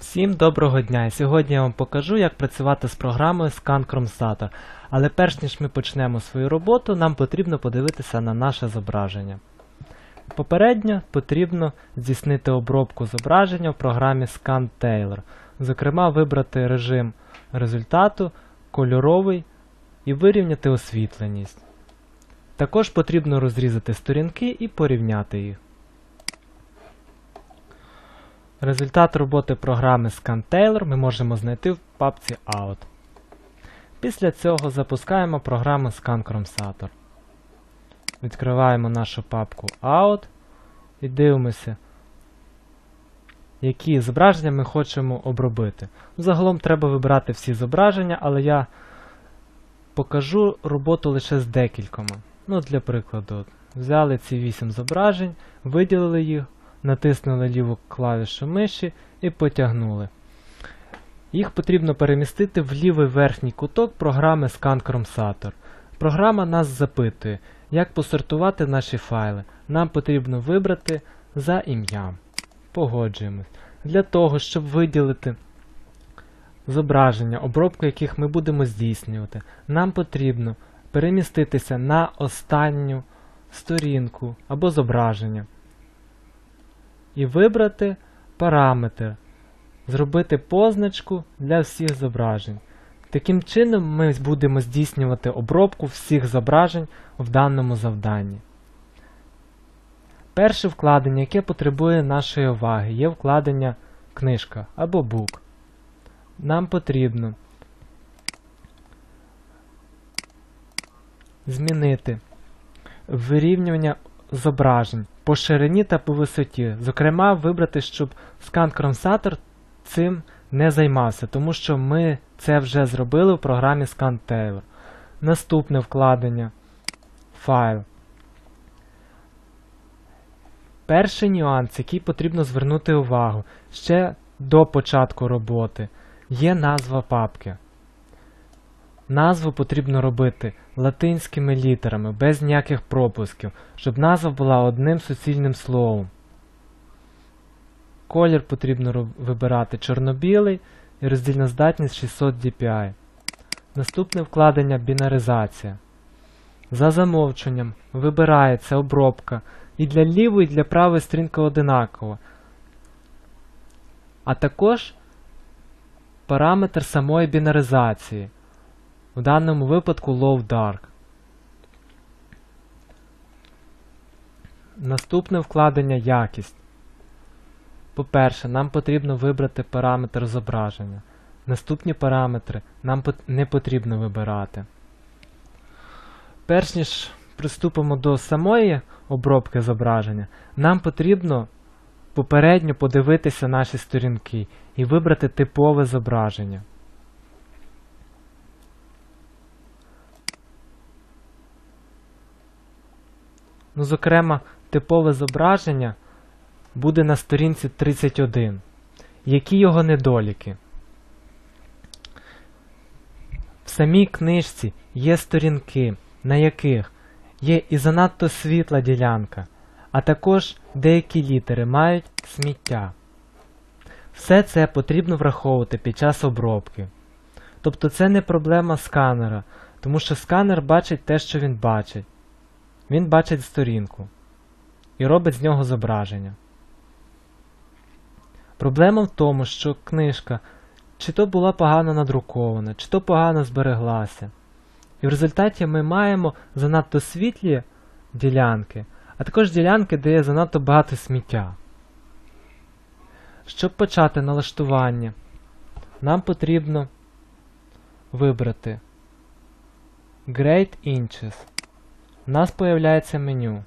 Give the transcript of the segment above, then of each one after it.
Всім доброго дня! Сьогодні я вам покажу, як працювати з програмою Scan Chromsator. Але перш ніж ми почнемо свою роботу, нам потрібно подивитися на наше зображення. Попередньо потрібно здійснити обробку зображення в програмі Scan Tailor. Зокрема, вибрати режим результату, кольоровий і вирівняти освітленість. Також потрібно розрізати сторінки і порівняти їх. Результат роботи програми ScanTailor ми можемо знайти в папці Out. Після цього запускаємо програму Scan Chromsator. Відкриваємо нашу папку Out і дивимося, які зображення ми хочемо обробити. Загалом треба вибирати всі зображення, але я покажу роботу лише з декількома. Ну, Для прикладу, взяли ці 8 зображень, виділили їх натиснули ліву клавішу миші і потягнули. Їх потрібно перемістити в лівий верхній куток програми Scan Chromsator. Програма нас запитує, як посортувати наші файли. Нам потрібно вибрати за ім'ям. Погоджуємось. Для того, щоб виділити зображення, обробку яких ми будемо здійснювати, нам потрібно переміститися на останню сторінку або зображення і вибрати параметр, зробити позначку для всіх зображень. Таким чином ми будемо здійснювати обробку всіх зображень в даному завданні. Перше вкладення, яке потребує нашої уваги, є вкладення книжка або бук. Нам потрібно змінити вирівнювання зображень по ширині та по висоті. Зокрема, вибрати, щоб Scan Chromsator цим не займався, тому що ми це вже зробили в програмі ScanTailor. Наступне вкладення файл. Перший нюанс, який потрібно звернути увагу ще до початку роботи, є назва папки. Назву потрібно робити латинськими літерами, без ніяких пропусків, щоб назва була одним суцільним словом. Колір потрібно вибирати чорно-білий і роздільна здатність 600 dpi. Наступне вкладення бінаризація. За замовченням вибирається обробка і для лівої, і для правої стрінки одинакова. А також параметр самої бінаризації в даному випадку Low Dark. Наступне вкладення якість. По-перше, нам потрібно вибрати параметр зображення. Наступні параметри нам не потрібно вибирати. Перш ніж приступимо до самої обробки зображення, нам потрібно попередньо подивитися наші сторінки і вибрати типове зображення. Ну, зокрема, типове зображення буде на сторінці 31. Які його недоліки? В самій книжці є сторінки, на яких є і занадто світла ділянка, а також деякі літери мають сміття. Все це потрібно враховувати під час обробки. Тобто це не проблема сканера, тому що сканер бачить те, що він бачить. Він бачить сторінку і робить з нього зображення. Проблема в тому, що книжка чи то була погано надрукована, чи то погано збереглася. І в результаті ми маємо занадто світлі ділянки, а також ділянки, де є занадто багато сміття. Щоб почати налаштування, нам потрібно вибрати Great Inches у нас появляється меню.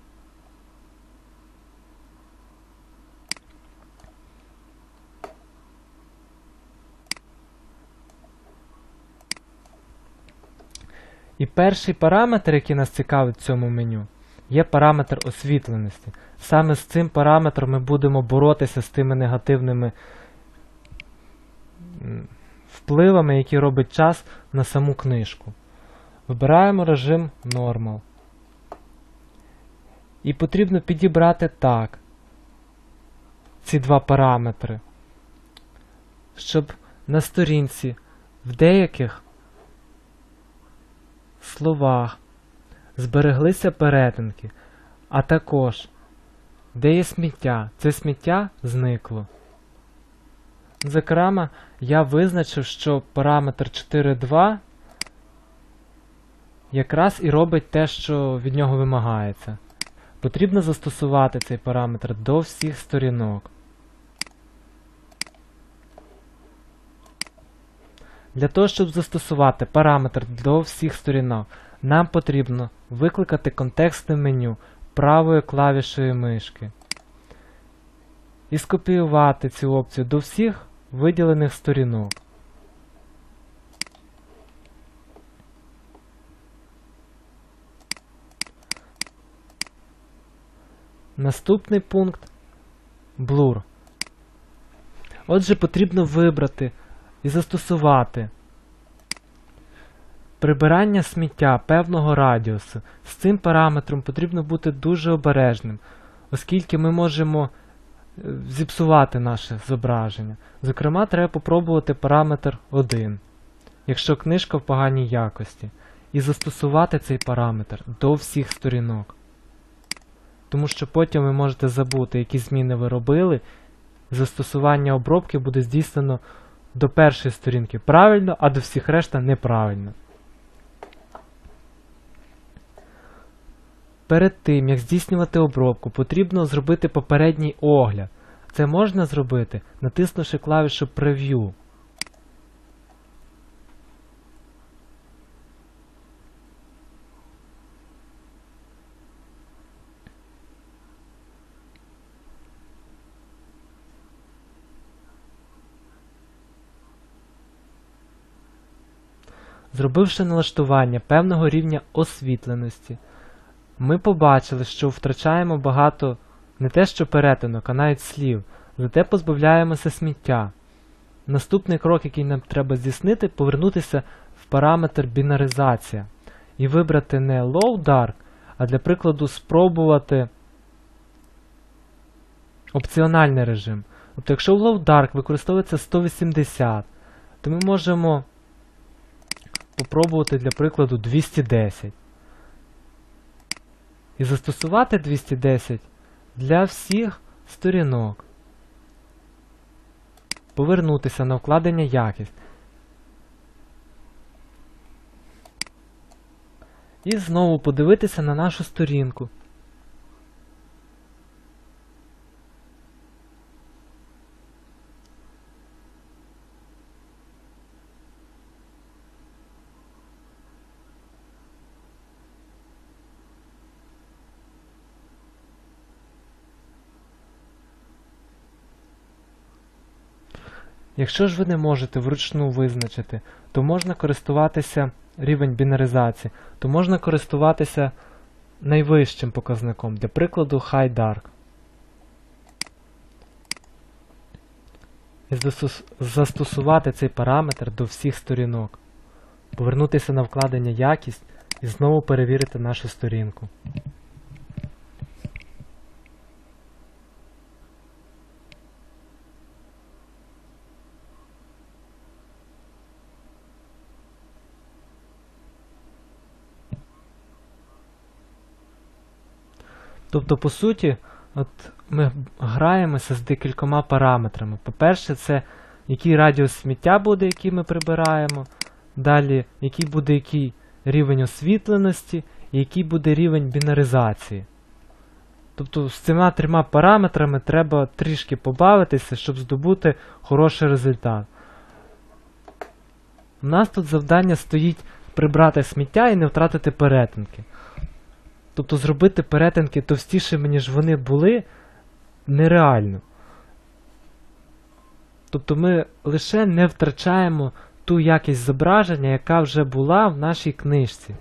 І перший параметр, який нас цікавить в цьому меню, є параметр освітленості. Саме з цим параметром ми будемо боротися з тими негативними впливами, які робить час на саму книжку. Вибираємо режим Normal. І потрібно підібрати так ці два параметри. щоб на сторінці в деяких словах збереглися перетинки, а також де є сміття, це сміття зникло. Зокрема, я визначив, що параметр 4.2 якраз і робить те, що від нього вимагається. Потрібно застосувати цей параметр до всіх сторінок. Для того, щоб застосувати параметр до всіх сторінок, нам потрібно викликати контекстне меню правою клавішею мишки і скопіювати цю опцію до всіх виділених сторінок. Наступний пункт Blur. Отже, потрібно вибрати і застосувати прибирання сміття певного радіусу. З цим параметром потрібно бути дуже обережним, оскільки ми можемо е, зіпсувати наше зображення. Зокрема, треба попробувати параметр 1, якщо книжка в поганій якості, і застосувати цей параметр до всіх сторінок. Тому що потім ви можете забути, які зміни ви робили. Застосування обробки буде здійснено до першої сторінки правильно, а до всіх решта неправильно. Перед тим, як здійснювати обробку, потрібно зробити попередній огляд. Це можна зробити, натиснувши клавішу Preview. Зробивши налаштування певного рівня освітленості, ми побачили, що втрачаємо багато не те що перетинок, а навіть слів, зате позбавляємося сміття. Наступний крок, який нам треба здійснити, повернутися в параметр бінаризація і вибрати не Low Dark, а для прикладу спробувати опціональний режим. Тобто, якщо в Low Dark використовується 180, то ми можемо попробувати для прикладу 210. І застосувати 210 для всіх сторінок. Повернутися на вкладення якість. І знову подивитися на нашу сторінку. Якщо ж ви не можете вручну визначити, то можна користуватися рівень бінаризації, то можна користуватися найвищим показником, для прикладу High Dark. І застосувати цей параметр до всіх сторінок. Повернутися на вкладення якість і знову перевірити нашу сторінку. Тобто, по суті, от ми граємося з декількома параметрами. По-перше, це який радіус сміття буде, який ми прибираємо. Далі, який буде який рівень освітленості, і який буде рівень бінаризації. Тобто з цими трьома параметрами треба трішки побавитися, щоб здобути хороший результат. У нас тут завдання стоїть прибрати сміття і не втратити перетинки. Тобто зробити перетинки товстішими, ніж вони були, нереально. Тобто ми лише не втрачаємо ту якість зображення, яка вже була в нашій книжці.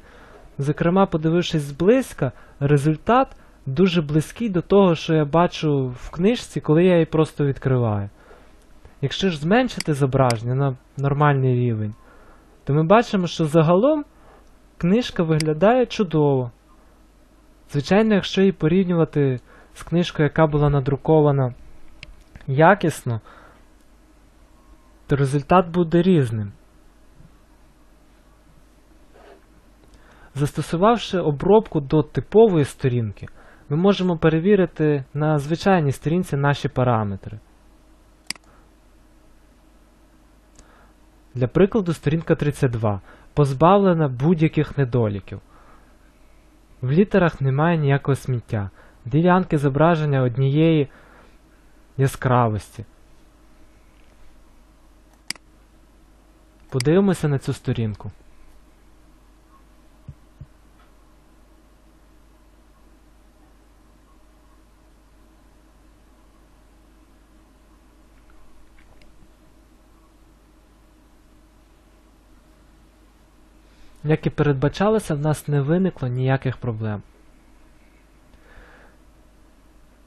Зокрема, подивившись зблизька, результат дуже близький до того, що я бачу в книжці, коли я її просто відкриваю. Якщо ж зменшити зображення на нормальний рівень, то ми бачимо, що загалом книжка виглядає чудово. Звичайно, якщо її порівнювати з книжкою, яка була надрукована якісно, то результат буде різним. Застосувавши обробку до типової сторінки, ми можемо перевірити на звичайній сторінці наші параметри. Для прикладу, сторінка 32 позбавлена будь-яких недоліків. В літерах немає ніякого сміття. Ділянки зображення однієї яскравості. Подивимося на цю сторінку. Як і передбачалося, в нас не виникло ніяких проблем.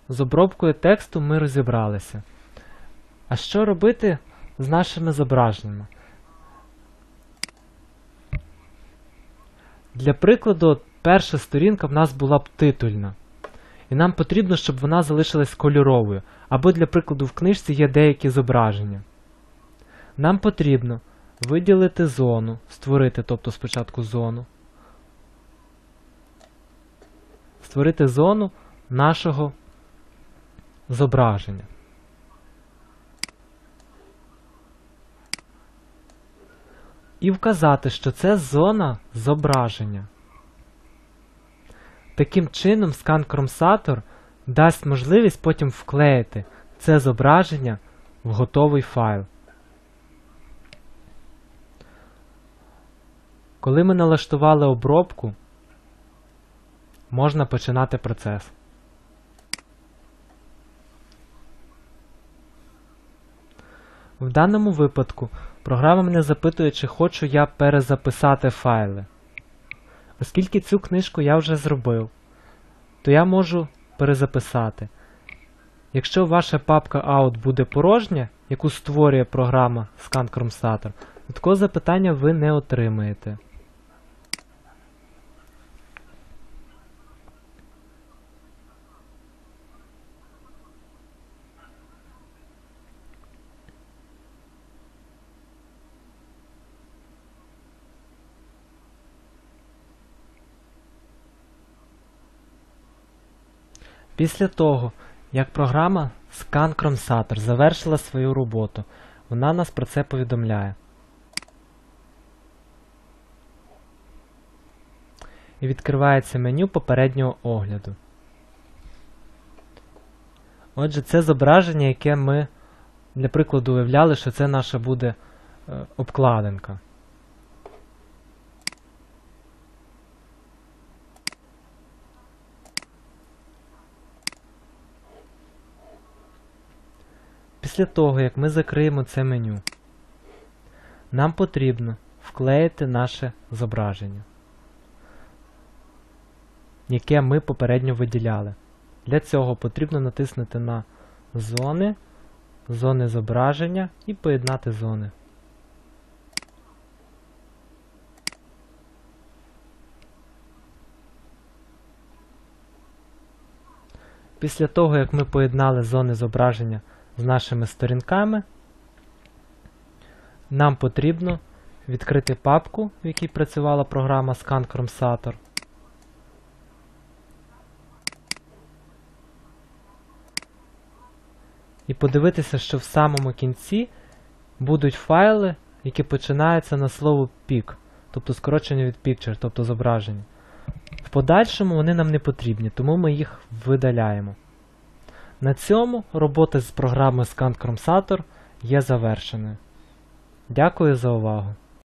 З обробкою тексту ми розібралися. А що робити з нашими зображеннями? Для прикладу, перша сторінка в нас була б титульна. І нам потрібно, щоб вона залишилась кольоровою. Або, для прикладу, в книжці є деякі зображення. Нам потрібно виділити зону, створити, тобто спочатку зону. Створити зону нашого зображення. І вказати, що це зона зображення. Таким чином, скан-кромсатор дасть можливість потім вклеїти це зображення в готовий файл. Коли ми налаштували обробку, можна починати процес. В даному випадку програма мене запитує, чи хочу я перезаписати файли. Оскільки цю книжку я вже зробив, то я можу перезаписати. Якщо ваша папка out буде порожня, яку створює програма ScanChromSator, то такого запитання ви не отримаєте. Після того, як програма ScanChromSator завершила свою роботу, вона нас про це повідомляє. І відкривається меню попереднього огляду. Отже, це зображення, яке ми, для прикладу, уявляли, що це наша буде е, обкладинка. Після того, як ми закриємо це меню, нам потрібно вклеїти наше зображення, яке ми попередньо виділяли. Для цього потрібно натиснути на зони, зони зображення і поєднати зони. Після того, як ми поєднали зони зображення з нашими сторінками, нам потрібно відкрити папку, в якій працювала програма ScanChromSator. І подивитися, що в самому кінці будуть файли, які починаються на слово PIC, тобто скорочення від Picture, тобто зображення. В подальшому вони нам не потрібні, тому ми їх видаляємо. На цьому робота з програмою ScanChromSator є завершеною. Дякую за увагу!